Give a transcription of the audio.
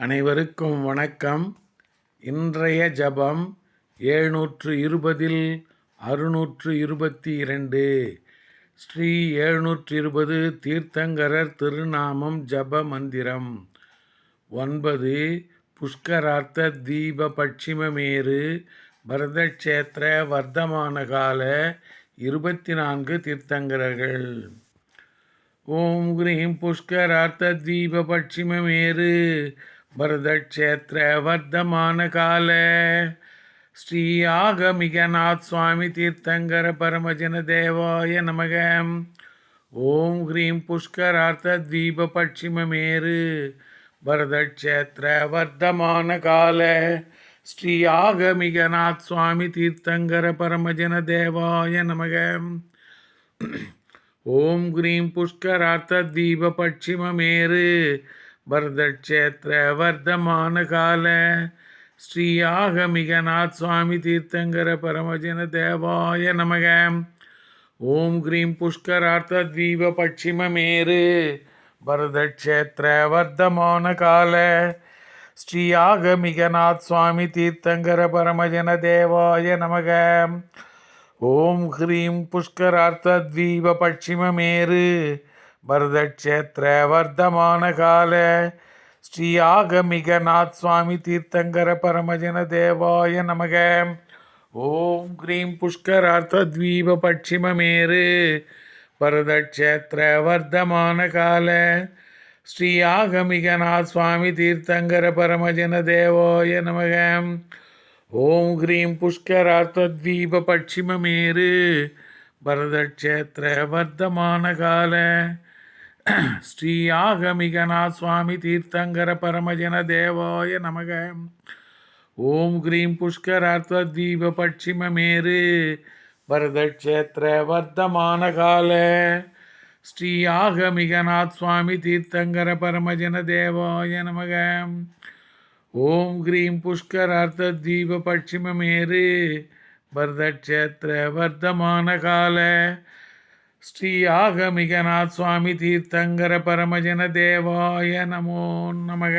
அனைவருக்கும் வணக்கம். இன்றைய ஜபம் ஏழ்நூற்று இருபதில் அறுநூற்று இருபத்தி இரண்டு. ஸ்ரீ எழுநூற்று இருபது தீர்த்தங்கரர் திருநாமம் ஜப மந்திரம். ஒன்பது புஷ்கரார்த்த தீப பட்சிமமேறு பரதக்ஷேத்திர வர்த்தமான கால இருபத்தி நான்கு தீர்த்தங்கரர்கள். ஓம் கிரீம் புஷ்கரார்த்த தீப பட்சிமமேறு பரதக்ஷேத்திர வர்த்தமான கால ஸ்ரீ ஆகமிகநாத் சுவாமி தீர்த்தங்கர பரமஜன தேவாய நமக. ஓம் ஹ்ரீம் புஷ்கரார்த்த தீப பட்சிமமேரு பரதக்ஷேத்திர வர்த்தமான கால ஸ்ரீ ஆகமிகநாத் சுவாமி தீர்த்தங்கர பரமஜன தேவாய நமக. ஓம் ஹ்ரீம் புஷ்கரார்த்த தீப பட்சிமமேரு பரதக்ஷேத்திர வர்த்தமான கால ஸ்ரீ ஆகமிகநாத் சுவாமி தீர்த்தங்கர பரமஜன தேவாய நமக. ஓம் கிரீம் புஷ்கரார்த்த தீப பட்சிமமேரு பரதக்ஷேத்திர வர்த்தமான கால ஸ்ரீ ஆகமிகநாத் சுவாமி தீர்த்தங்கர பரமஜன தேவாய நமக. ஓம் ஹ்ரீம் புஷ்கரார்த்த தீப பட்சிமமேரு பரதக்ஷேத்திர வர்த்தமான கால. ஸ்ரீ ஆகமிகநாத் சுவாமி தீர்த்தங்கர பரமஜன தேவாய நமக. ஓம் கிரீம் புஷ்கரார்த்த தீப பட்சிமமேரு. பரதக்ஷேத்திர வர்த்தமான கால. ஸ்ரீ ஆகமிகநாத் சுவாமி தீர்த்தங்கர பரமஜன தேவாய நமக. ஓம் ஹ்ரீம் புஷ்கரார்த்த தீப பட்சிமமேரு. பரதக்ஷேத்திர வர்த்தமான கால ஸ்ரீ ஆகமிகநாத் சுவாமி தீர்த்தங்கர பரமஜன தேவாய நமக. ஓம் கிரீம் புஷ்கரார்த்த தீப பட்சிமமேரு பரதக்ஷேத்திர வர்த்தமான கால ஸ்ரீ ஆகமிகநாத் சுவாமி தீர்த்தங்கர பரமஜன தேவாய நமக. ஓம் கிரீம் புஷ்கரார்த்த தீப பட்சிமமேரு பரதக்ஷேத்திர வர்த்தமான கால ஸ்ரீ ஆகமிகநாத் சுவாமி தீர்த்தங்கர பரமஜன தேவாய நமோ நமக.